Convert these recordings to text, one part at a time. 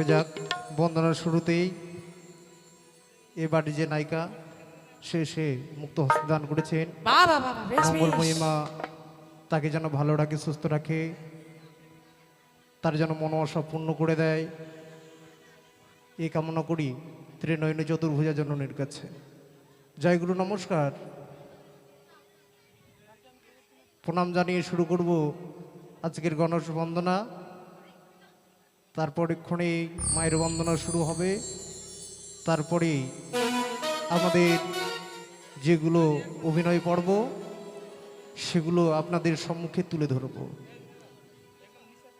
তবে যাক। বন্দনার শুরুতেই এ বাড়ি যে নায়িকা সে সে মুক্ত হস্তে দান করেছেন। মঙ্গল মহিমা তাকে যেন ভালো রাখে সুস্থ রাখে তার যেন মনোবাসা পূর্ণ করে দেয়। এ কামনা করি ত্রিনয়নী চতুর্ভুজা জননীর কাছে। জয় গুরু নমস্কার। প্রণাম জানিয়ে শুরু করব আজকের গণেশ বন্দনা। তারপর এক্ষণে মায়ের বন্দনা শুরু হবে। তারপরে আমাদের যেগুলো অভিনয় পর্ব, সেগুলো আপনাদের সম্মুখে তুলে ধরব।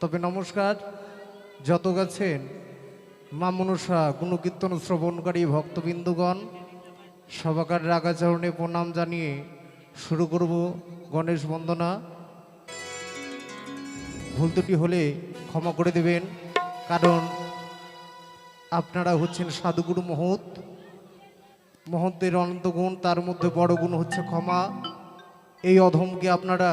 তবে নমস্কার যত গেছেন মা মনসা, গুণকীর্তন শ্রবণকারী ভক্তবৃন্দগণ সবাকার রাগাচরণে প্রণাম জানিয়ে শুরু করব গণেশ বন্দনা। ভুল ত্রুটি হলে ক্ষমা করে দেবেন। কারণ আপনারা হচ্ছেন সাধুগুরু মহৎ। মহন্তের অনন্ত গুণ তার মধ্যে বড় গুণ হচ্ছে ক্ষমা। এই অধমকে আপনারা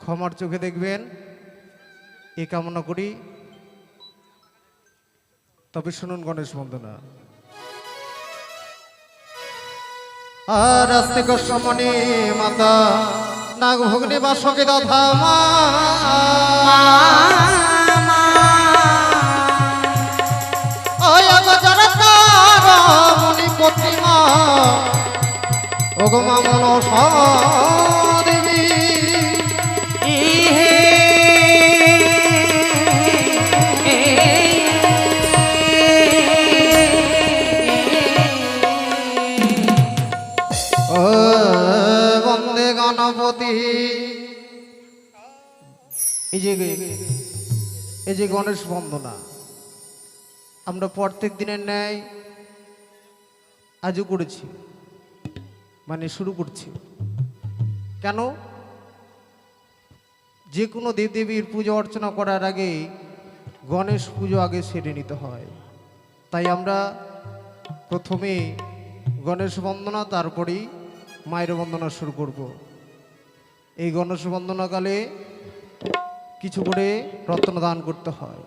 ক্ষমার চোখে দেখবেন। এ কামনা করি। তবে শুনুন গণেশ বন্দনা। আর আস্তিক মাতা নাগ ভগ্নি বাসকে দধা মা। ওগমা মনসা দেবী ইহে। ও বন্দে গণপতি। এই যে এই যে গণেশ বন্দনা আমরা প্রত্যেক দিনের ন্যায় আজও করেছি। মানে শুরু করছি। কেন? যে কোনো দেবদেবীর পুজো অর্চনা করার আগে গণেশ পুজো আগে সেরে নিতে হয়। তাই আমরা প্রথমে গণেশ বন্দনা, তারপরেই মায়ের বন্দনা শুরু করব। এই গণেশ বন্দনাকালে কিছু করে রত্ন দান করতে হয়।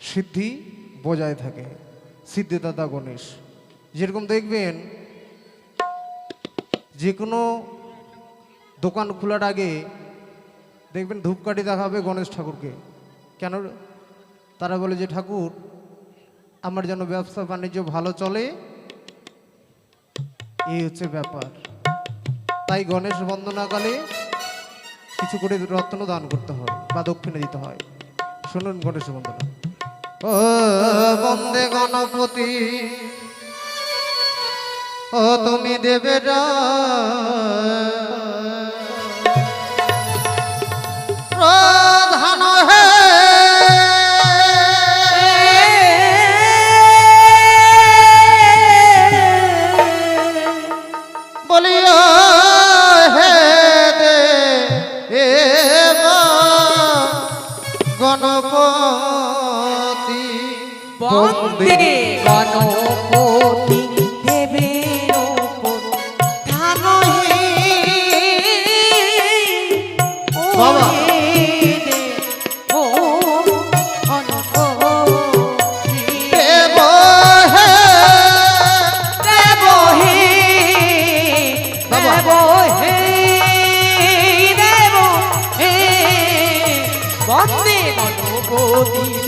সিদ্ধি বজায় থাকে। সিদ্ধিদাতা গণেশ। যেরকম দেখবেন যে কোনো দোকান খোলার আগে দেখবেন ধূপকাঠি দেখাবে গণেশ ঠাকুরকে। কেন? তারা বলে যে, ঠাকুর, আমার যেন ব্যবসা বাণিজ্য ভালো চলে, এই হচ্ছে ব্যাপার। তাই গণেশ বন্দনাকালে কিছু করে রত্ন দান করতে হয় বা দক্ষিণে দিতে হয়। শুনুন গণেশ বন্দনা। ও বন্দে গণপতি। ও তুমি দেবে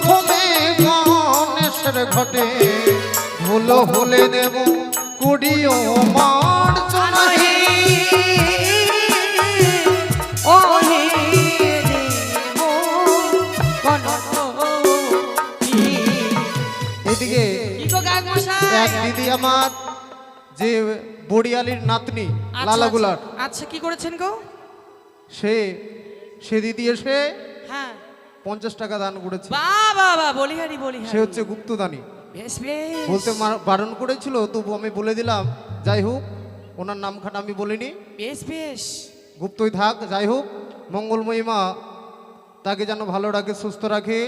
প্রথমে গণেশের ঘটে। ভুল হলে দেব কুড়িও মার ধান হে ও হে দেব গণপতি এদিকে এক দিদি আমার যে বড়িয়ালির নাতনি আচ্ছা, লালাগুলার আচ্ছা, আচ্ছা কি করেছেন গো? সে সে দিদি এসে হ্যাঁ। পঞ্চাশ টাকা দান করেছে। বাবা সে হচ্ছে গুপ্তদানি। দানি বলতে বারণ করেছিল তবু আমি বলে দিলাম যাই হোক ওনার নামখানা আমি বলিনি। বেশ বেশ। গুপ্তই থাক যাই হোক মঙ্গলময়ীমা তাকে যেন ভালো রাখে সুস্থ রাখে।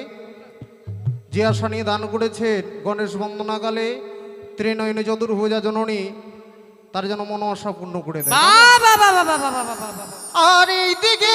যে আশা নিয়ে দান করেছেন গণেশ বন্দনাকালে ত্রিনয়নে যদুর হোজা জননী তার যেন মন আশা পূর্ণ করে দেয়। আর এই দিকে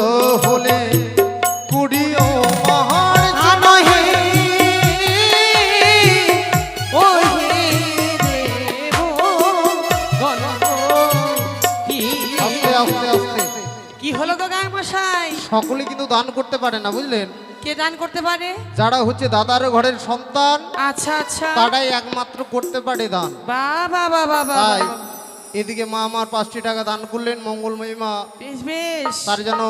সকলে কিন্তু দান করতে পারে না বুঝলেন? কে দান করতে পারে? যারা হচ্ছে দাদার ঘরের সন্তান আচ্ছা আচ্ছা। তারাই একমাত্র করতে পারে দান। বাবা বা বা বা তাই এদিকে মা আমার পাঁচটি টাকা দান করলেন মঙ্গলময়ী মা। বেশ বেশ। তার যেন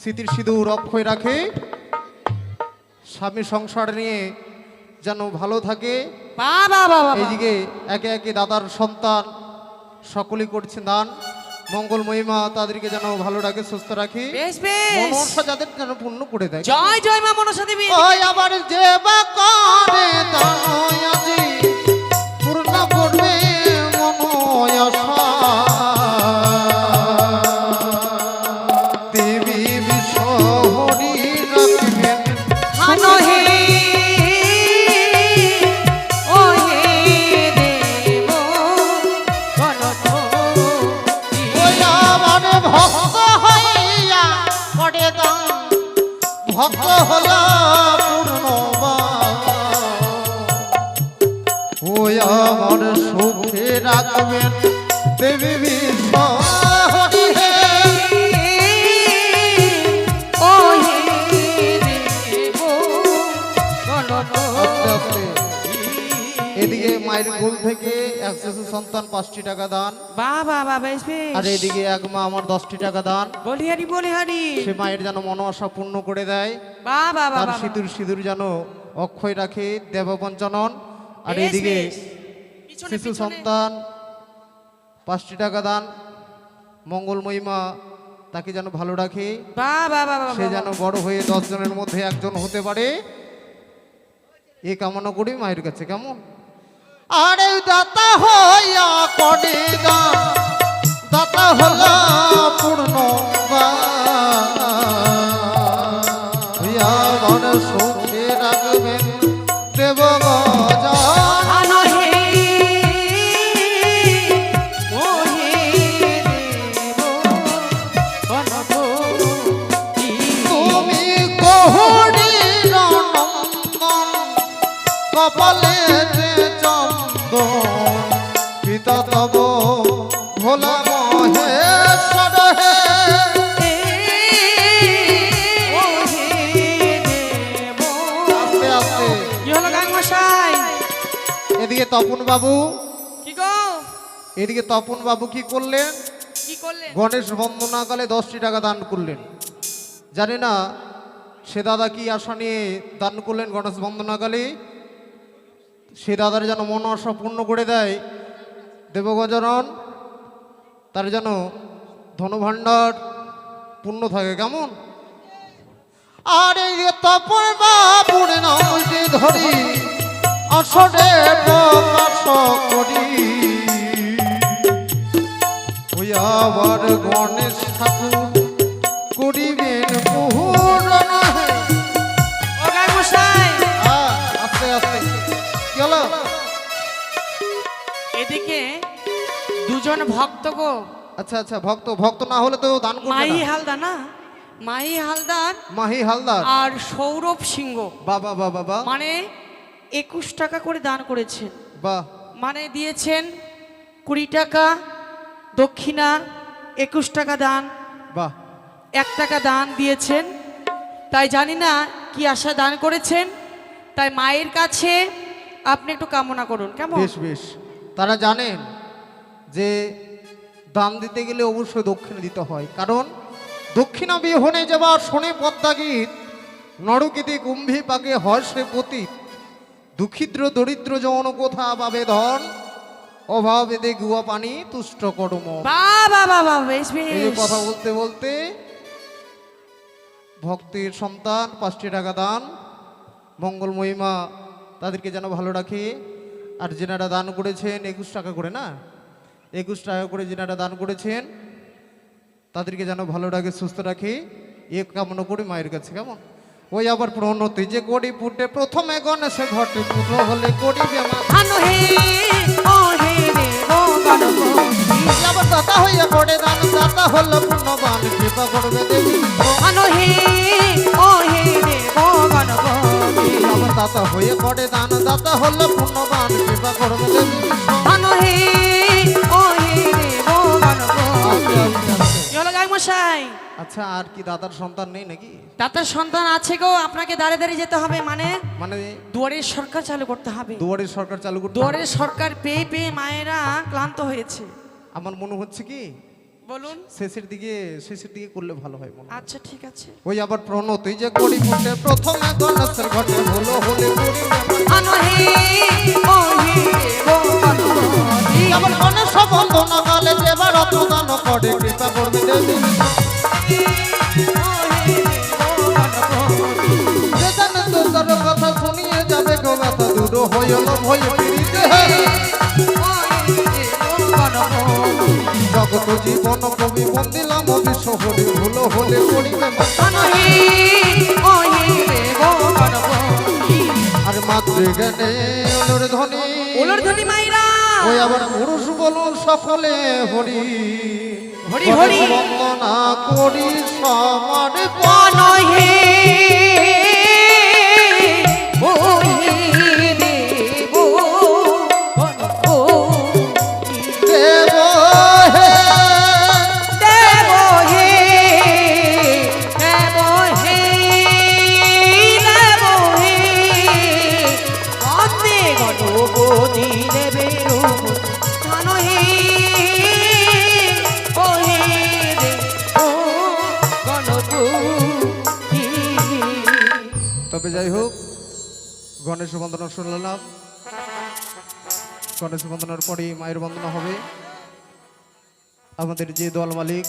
স্মৃতির সিঁদুর অক্ষয় রাখে স্বামী সংসার নিয়ে যেন ভালো থাকে। বা বা বা বা বা। এইদিকে একে একে দাদার সন্তান সকলেই করছে দান। মঙ্গল মহিমা তাদেরকে যেন ভালো রাখে সুস্থ রাখি। বেশ বেশ। মনসা যাদের যেন পূর্ণ করে দেয়। জয় জয় মা মনসা দেবী। আবার যে বা করে দানই হলা এদিকে মায়ের গোল থেকে এক শিশু সন্তান পাঁচটি টাকা দান। বা বা বা বেশ বেশ। আর এদিকে এক মা আমার দশটি টাকা দান। বলিহারি বলিহারি। সে মায়ের যেন মন আশা পূর্ণ করে দেয়। বা বা বা তার সিঁদুর সিঁদুর যেন অক্ষয় রাখে দেবপঞ্চনন আর এদিকে শিশু সন্তান পাঁচটি টাকা দান। মঙ্গলময়ী মা তাকে যেন ভালো রাখে। সে যেন বড় হয়ে দশ জনের মধ্যে একজন হতে পারে। এ কামনা করি মায়ের কাছে কেমন? আরে দাতা হইয়া দান দাতা হলা পূর্ণ এদিকে তপন বাবু। কি গো? এদিকে তপন বাবু কি করলেন? কি করলেন? গণেশ বন্দনাকালে দশটি টাকা দান করলেন। জানি না সে দাদা কি আশা নিয়ে দান করলেন গণেশ বন্দনাকালে? সে দাদার যেন মন আশা পূর্ণ করে দেয়। দেবগজনন তার যেন ধনভাণ্ডার পূর্ণ থাকে কেমন? আর এই তপন বাবুর নাম ধরি। আসরে প্রকাশ করি। আবার গণেশ ঠাকুর করিবেন আস্তে আস্তে। এদিকে দুজন ভক্ত গো। আচ্ছা আচ্ছা ভক্ত ভক্ত না হলে তো দান করবে মাই না? মাই হালদার মাহি হালদার। আর সৌরভ সিংহ। বাবা বাবা। মানে একুশ টাকা করে দান করেছেন। বাহ। মানে দিয়েছেন কুড়ি টাকা দক্ষিণা একুশ টাকা দান। বাহ। এক টাকা দান দিয়েছেন। তাই জানি না কি আশা দান করেছেন। তাই মায়ের কাছে আপনি একটু কামনা করুন কেমন? বেশ বেশ। তারা জানেন যে দান দিতে গেলে অবশ্যই দক্ষিণা দিতে হয়। কারণ দক্ষিণা বিহনে যাবার শোনে পদ্মা গীত নরকেতে কুম্ভী পাকে হর্ষে পতীত। দুঃখিদ্র দরিদ্র যৌন কোথা পাবে ধন? অভাবেদে গুয়া পানি তুষ্ট কর্ম কথা বলতে বলতে ভক্তের সন্তান পাঁচটি টাকা দান মঙ্গল মহিমা তাদেরকে যেন ভালো রাখে। আর যেনারা দান করেছেন একুশ টাকা করে না? একুশ টাকা করে যেনারা দান করেছেন তাদেরকে যেন ভালো রাখে সুস্থ রাখে। এ কামনা করি মায়ের কাছে কেমন? ওই আবার প্রণতি যে কড়ি ফুটে প্রথমে গণেশে ঘটে পুজো হলে গণপতি আবার দাতা হইয়া পড়ে দান দাতা হলো পূর্ণবান কৃপা করবে দেবী। আবার দাতা হয়ে পড়ে দান দাতা হলো পূর্ণবান কৃপা করবে দেবী। মশাই আচ্ছা আর কি দাদার সন্তান নেই নাকি? দাদার সন্তান আছে গো আপনাকে দাঁড়িয়ে দাঁড়িয়ে যেতে হবে মানে মানে দুয়ারের সরকার চালু করতে হবে। দুয়ারের সরকার চালু করতে হবে? দুয়ারের সরকার পেয়ে পেয়ে মায়েরা ক্লান্ত হয়েছে। আমার মনে হচ্ছে কি বলুন। শেষের দিকে শেষের দিকে করলে ভালো হয় মনে আচ্ছা ঠিক আছে। ওই আবার প্রণতি যে করি ফুটে প্রথমে গণেশের ঘটে হলো হলে করিবে মা। হানো হে ও হে রে ও গণপতি আবার গণেশ বন্দনা কালে যেবার রত্নদান করে, কৃপা করবে দেবী। কথা শুনিয়ে যাবে গো ব্যথা দূর হইল ভয় পিড়িতে। জগত জীবন কবি বন্দিলাম বিশ্ব হরি ভুল হলে। আর ওলর ধ্বনি। ওলর ধ্বনি মাইরা ওই আবার পুরুষ বলুন সকলে হরি। হরি, হরি। বন্দনা করি সমার অনহে ও গণেশ বন্দনা শুনলাম। গণেশ বন্দনার পরে মায়ের বন্দনা হবে। আমাদের যে দল মালিক